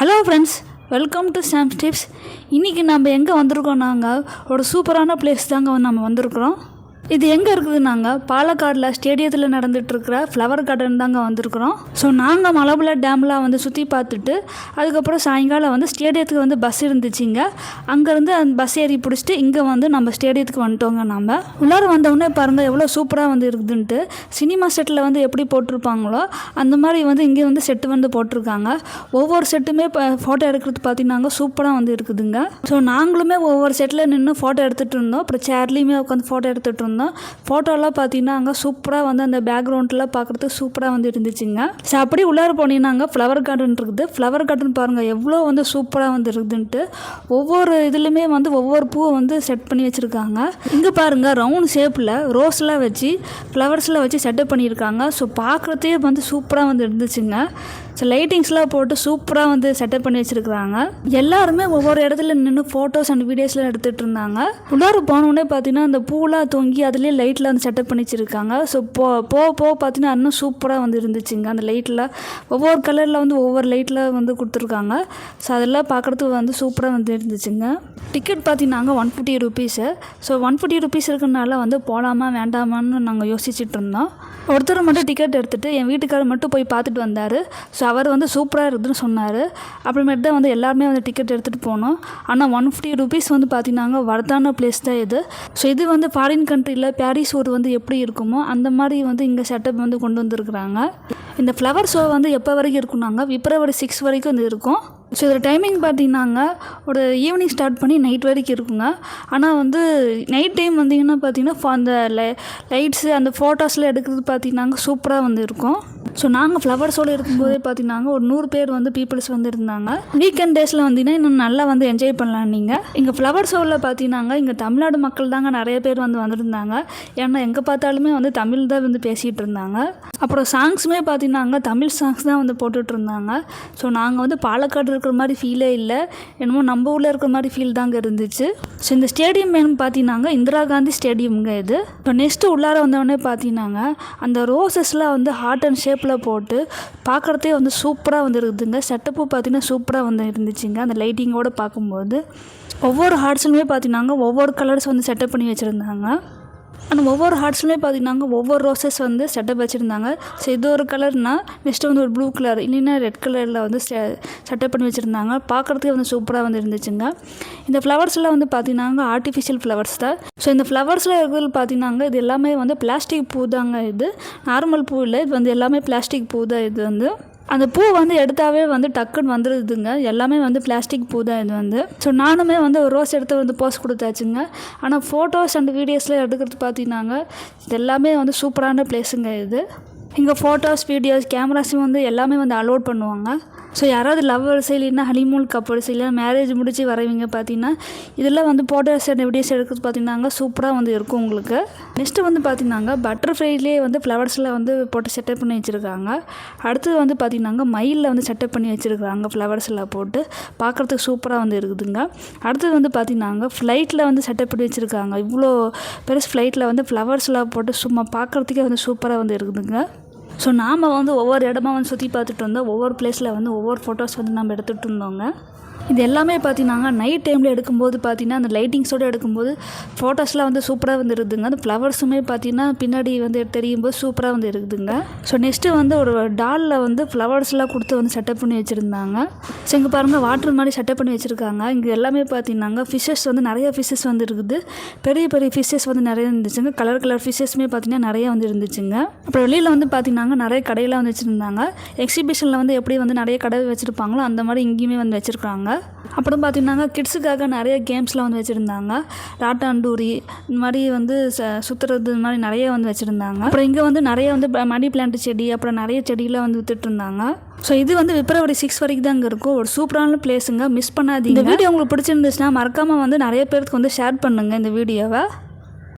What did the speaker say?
Hello friends welcome to stamp tips இன்றைக்கி நம்ம எங்கே வந்திருக்கோம் நாங்கள் ஒரு சூப்பரான பிளேஸ் தாங்க நம்ம வந்திருக்கிறோம். இது எங்கே இருக்குது நாங்கள் பாலக்காடில் ஸ்டேடியத்தில் நடந்துகிட்ருக்கிற ஃப்ளவர் கார்டன் தாங்க வந்திருக்கிறோம். ஸோ நாங்கள் மலபுல டேம்லாம் வந்து சுற்றி பார்த்துட்டு அதுக்கப்புறம் சாயங்காலம் வந்து ஸ்டேடியத்துக்கு வந்து பஸ் இருந்துச்சுங்க. அங்கேருந்து அந்த பஸ் ஏறி பிடிச்சிட்டு இங்கே வந்து நம்ம ஸ்டேடியத்துக்கு வந்துட்டோங்க நம்ம உள்ளார வந்தவுடனே பாருங்கள் எவ்வளோ சூப்பராக வந்து இருக்குதுன்ட்டு. சினிமா செட்டில் வந்து எப்படி போட்டிருப்பாங்களோ அந்த மாதிரி வந்து இங்கே வந்து செட்டு வந்து போட்டிருக்காங்க. ஒவ்வொரு செட்டுமே இப்போ ஃபோட்டோ எடுக்கிறது பார்த்தீங்கன்னா சூப்பராக வந்து இருக்குதுங்க. ஸோ நாங்களுமே ஒவ்வொரு செட்டில் நின்று ஃபோட்டோ எடுத்துகிட்டு இருந்தோம். அப்புறம் சேர்லேயுமே உட்காந்து ஃபோட்டோ எடுத்துகிட்டு இருந்தோம். ஃபோட்டோலாம் பார்த்தீங்கன்னா அங்கே சூப்பராக வந்து அந்த பேக்ரவுண்டில் பார்க்குறதுக்கு சூப்பராக வந்து இருந்துச்சுங்க. ஸோ அப்படியே உள்ளார போனீங்கன்னா ஃப்ளவர் கார்டன் இருக்குது. ஃப்ளவர் கார்டன் பாருங்கள் எவ்வளோ வந்து சூப்பராக வந்து இருக்குதுன்ட்டு. ஒவ்வொரு இதுலேயுமே வந்து ஒவ்வொரு பூவை வந்து செட் பண்ணி வச்சுருக்காங்க. இங்கே பாருங்கள் ரவுண்ட் ஷேப்பில் ரோஸ்லாம் வச்சு ஃப்ளவர்ஸ்லாம் வச்சு செட்டப் பண்ணியிருக்காங்க. ஸோ பார்க்குறதே வந்து சூப்பராக வந்து இருந்துச்சுங்க. ஸோ லைட்டிங்ஸ்லாம் போட்டு சூப்பராக வந்து செட்டப் பண்ணி வச்சுருக்குறாங்க. எல்லாருமே ஒவ்வொரு இடத்துல நின்று ஃபோட்டோஸ் அண்ட் வீடியோஸ்லாம் எடுத்துகிட்டு இருந்தாங்க. உள்ளார போனோடனே பார்த்தீங்கன்னா அந்த பூலாம் தொங்கி அதுலேயே லைட்டில் வந்து செட்டப் பண்ணி வச்சுருக்காங்க. ஸோ போ போக போக பார்த்தீங்கன்னா இன்னும் சூப்பராக வந்து இருந்துச்சுங்க. அந்த லைட்டில் ஒவ்வொரு கலரில் வந்து ஒவ்வொரு லைட்டில் வந்து கொடுத்துருக்காங்க. ஸோ அதெல்லாம் பார்க்குறதுக்கு வந்து சூப்பராக வந்து இருந்துச்சுங்க. டிக்கெட் பார்த்தீங்கன்னா one fifty rupees so one fifty rupees இருக்கிறனால வந்து போகலாமா வேண்டாமான்னு நாங்கள் யோசிச்சுட்டு இருந்தோம். ஒருத்தர் மட்டும் டிக்கெட் எடுத்துகிட்டு என் வீட்டுக்காரர் மட்டும் போய் பார்த்துட்டு வந்தார். ஸோ அவர் வந்து சூப்பராக இருக்குதுன்னு சொன்னார். அப்புறமேட்டு தான் வந்து எல்லாருமே வந்து டிக்கெட் எடுத்துகிட்டு போனோம். ஆனால் ஒன் ஃபிஃப்டி ருபீஸ் வந்து பார்த்தீங்கன்னா வரதான பிளேஸ் தான் இது. ஸோ இது வந்து ஃபாரின் கண்ட்ரியில் பாரிஸ் ஊர் வந்து எப்படி இருக்குமோ அந்த மாதிரி வந்து இங்கே செட்டப் வந்து கொண்டு வந்திருக்கிறாங்க. இந்த ஃப்ளவர் ஷோ வந்து எப்போ வரைக்கும் இருக்குனாங்க பிப்ரவரி சிக்ஸ் வரைக்கும் வந்து இருக்கும். ஸோ இதில் டைமிங் பார்த்தீங்கன்னாங்க ஒரு ஈவினிங் ஸ்டார்ட் பண்ணி நைட் வரைக்கும் இருக்குங்க. ஆனால் வந்து நைட் டைம் வந்தீங்கன்னா பார்த்தீங்கன்னா அந்த லை லைட்ஸு அந்த ஃபோட்டோஸ்லாம் எடுக்கிறது பார்த்தீங்கன்னாங்க சூப்பராக வந்து இருக்கும். ஸோ நாங்கள் ஃப்ளவர் ஷோவில் இருக்கும்போதே பார்த்தீங்கன்னா ஒரு நூறு பேர் வந்து பீப்புள்ஸ் வந்து இருந்தாங்க. வீக்கெண்ட் டேஸில் வந்தீங்கன்னா இன்னும் நல்லா வந்து என்ஜாய் பண்ணலாம் நீங்கள் இங்கே ஃப்ளவர் ஷோவில் பார்த்தீங்கன்னா இங்கே தமிழ்நாடு மக்கள் தாங்க நிறைய பேர் வந்து வந்திருந்தாங்க. ஏன்னா எங்கே பார்த்தாலுமே வந்து தமிழ் தான் வந்து பேசிகிட்டு இருந்தாங்க. அப்புறம் சாங்ஸுமே பார்த்தீங்கன்னாங்க தமிழ் சாங்ஸ் தான் வந்து போட்டுட்டு இருந்தாங்க. ஸோ நாங்கள் வந்து பாலக்காடு இருக்கிற மாதிரி ஃபீலே இல்லை. என்னமோ நம்ம ஊரில் இருக்கிற மாதிரி ஃபீல் தாங்க இருந்துச்சு. ஸோ இந்த ஸ்டேடியம் வேணும் பார்த்தீங்கன்னாங்க இந்திரா காந்தி ஸ்டேடியம்ங்க இது. இப்போ நெக்ஸ்ட்டு உள்ளார வந்தவொடனே பார்த்தீங்கன்னாங்க அந்த ரோசஸ்லாம் வந்து ஹார்ட் அண்ட் ஷேப்பில் போட்டு பார்க்குறதே வந்து சூப்பராக வந்து இருக்குதுங்க செட்டப்பு பார்த்தீங்கன்னா சூப்பராக வந்து இருந்துச்சுங்க. அந்த லைட்டிங்கோடு பார்க்கும்போது ஒவ்வொரு ஹார்ட்ஸுமே பார்த்தீங்கன்னாங்க ஒவ்வொரு கலர்ஸ் வந்து செட்டப் பண்ணி வச்சுருந்தாங்க. ஆனால் ஒவ்வொரு ஹார்ட்ஸ்லுமே பார்த்தீங்கன்னா ஒவ்வொரு ரோசஸ் வந்து செட்டப் வச்சுருந்தாங்க. ஸோ இது ஒரு கலர்னால் நெக்ஸ்ட்டு வந்து ஒரு ப்ளூ கலர் இல்லைன்னா ரெட் கலரில் வந்து செட்டப் பண்ணி வச்சுருந்தாங்க. பார்க்குறதுக்கே வந்து சூப்பராக வந்து இருந்துச்சுங்க. இந்த ஃப்ளவர்ஸ்லாம் வந்து பார்த்தீங்கன்னா ஆர்டிஃபிஷியல் ஃப்ளவர்ஸ் தான். ஸோ இந்த ஃப்ளவர்ஸில் இருக்கிறது பார்த்தீங்கன்னா இது எல்லாமே வந்து பிளாஸ்டிக் பூ தாங்க இது. நார்மல் பூ இல்லை இது வந்து எல்லாமே பிளாஸ்டிக் பூ தான் இது வந்து. அந்த பூ வந்து எடுத்தாவே வந்து டக்குன்னு வந்துடுதுங்க எல்லாமே வந்து பிளாஸ்டிக் பூ தான் இது வந்து. ஸோ நானுமே வந்து ஒரு ரோஸ் எடுத்து வந்து போஸ்ட் கொடுத்தாச்சுங்க. ஆனால் ஃபோட்டோஸ் அண்ட் வீடியோஸில் எடுக்கிறது பார்த்தீங்கன்னாங்க இது எல்லாமே வந்து சூப்பரான பிளேஸுங்க இது. இங்கே ஃபோட்டோஸ் வீடியோஸ் கேமராஸும் வந்து எல்லாமே வந்து அலோட் பண்ணுவாங்க. ஸோ யாராவது லவ்வர்ஸ் இல்லைன்னா ஹனிமூன் கப்பல்ஸ் இல்லை மேரேஜ் முடித்து வரவங்க பார்த்தீங்கன்னா இதெல்லாம் வந்து ஃபோட்டோஸ் அண்ட் வீடியோஸ் எடுக்கிறது பார்த்தீங்கன்னா சூப்பராக வந்து இருக்கும் உங்களுக்கு. நெக்ஸ்ட்டு வந்து பார்த்தீங்கன்னா பட்டர்ஃப்ளைலேயே வந்து ஃப்ளவர்ஸில் வந்து போட்டு செட்டப் பண்ணி வச்சுருக்காங்க. அடுத்தது வந்து பார்த்தீங்கன்னா மயிலில் வந்து செட்டப் பண்ணி வச்சுருக்காங்க ஃப்ளவர்ஸில் போட்டு. பார்க்குறதுக்கு சூப்பராக வந்து இருக்குதுங்க. அடுத்தது வந்து பார்த்தீங்கன்னா ஃப்ளைட்டில் வந்து செட்டப் பண்ணி வச்சுருக்காங்க. இவ்வளோ பெருசு ஃப்ளைட்டில் வந்து ஃப்ளவர்ஸில் போட்டு சும்மா பார்க்குறதுக்கே வந்து சூப்பராக வந்து இருக்குதுங்க. ஸோ நாம் வந்து ஒவ்வொரு இடமா வந்து சுற்றி பார்த்துட்டு இருந்தோம் ஒவ்வொரு பிளேஸில் வந்து ஒவ்வொரு ஃபோட்டோஸ் வந்து நம்ம எடுத்துகிட்டு இருந்தோங்க. இது எல்லாமே பார்த்தீங்கன்னா நைட் டைமில் எடுக்கும்போது பார்த்தீங்கன்னா அந்த லைட்டிங்ஸோடு எடுக்கும்போது ஃபோட்டோஸ்லாம் வந்து சூப்பராக வந்து இருக்குதுங்க. அந்த ஃப்ளவர்ஸுமே பார்த்தீங்கன்னா பின்னாடி வந்து தெரியும் போது சூப்பராக வந்து இருக்குதுங்க. ஸோ நெக்ஸ்ட்டு வந்து ஒரு டாலில் வந்து ஃப்ளவர்ஸ்லாம் கொடுத்து வந்து செட்டப் பண்ணி வச்சுருந்தாங்க. ஸோ இங்கே பாருங்கள் வாட்டர் மாதிரி செட்டப் பண்ணி வச்சுருக்காங்க. இங்கே எல்லாமே பார்த்தீங்கன்னா ஃபிஷ்ஷஸ் வந்து நிறைய ஃபிஷ்ஷஸ் வந்து இருக்குது. பெரிய பெரிய ஃபிஷ்ஷஸ் வந்து நிறைய இருந்துச்சுங்க. கலர் கலர் ஃபிஷ்ஷஸ்மே பார்த்தீங்கன்னா நிறைய வந்து இருந்துச்சுங்க. அப்புறம் வெளியில் வந்து பார்த்தீங்கன்னா நிறைய கடையெல்லாம் வந்து வச்சுருந்தாங்க. எக்ஸிபிஷனில் வந்து எப்படி வந்து நிறைய கடை வச்சுருப்பாங்களோ அந்த மாதிரி இங்கேயுமே வந்து வச்சுருக்காங்க அப்புறம் பார்த்தீங்கன்னா கிட்ஸுக்காக நிறைய கேம்ஸ்லாம் வந்து வச்சுருந்தாங்க. ராட்டாண்டூரி இந்த மாதிரி வந்து ச சுற்றுறது இந்த மாதிரி நிறைய வந்து வச்சுருந்தாங்க. அப்புறம் இங்கே வந்து நிறைய வந்து மணி பிளான்ட் செடி அப்புறம் நிறைய செடியெலாம் வந்து விற்றுட்ருந்தாங்க ஸோ இது வந்து பிப்ரவரி சிக்ஸ் வரைக்கும் தான் இங்கே இருக்கும். ஒரு சூப்பரான பிளேஸுங்க மிஸ் பண்ணாதீங்க. இந்த வீடியோ உங்களுக்கு பிடிச்சிருந்துச்சுன்னா மறக்காமல் வந்து நிறைய பேருக்கு வந்து ஷேர் பண்ணுங்கள் இந்த வீடியோவை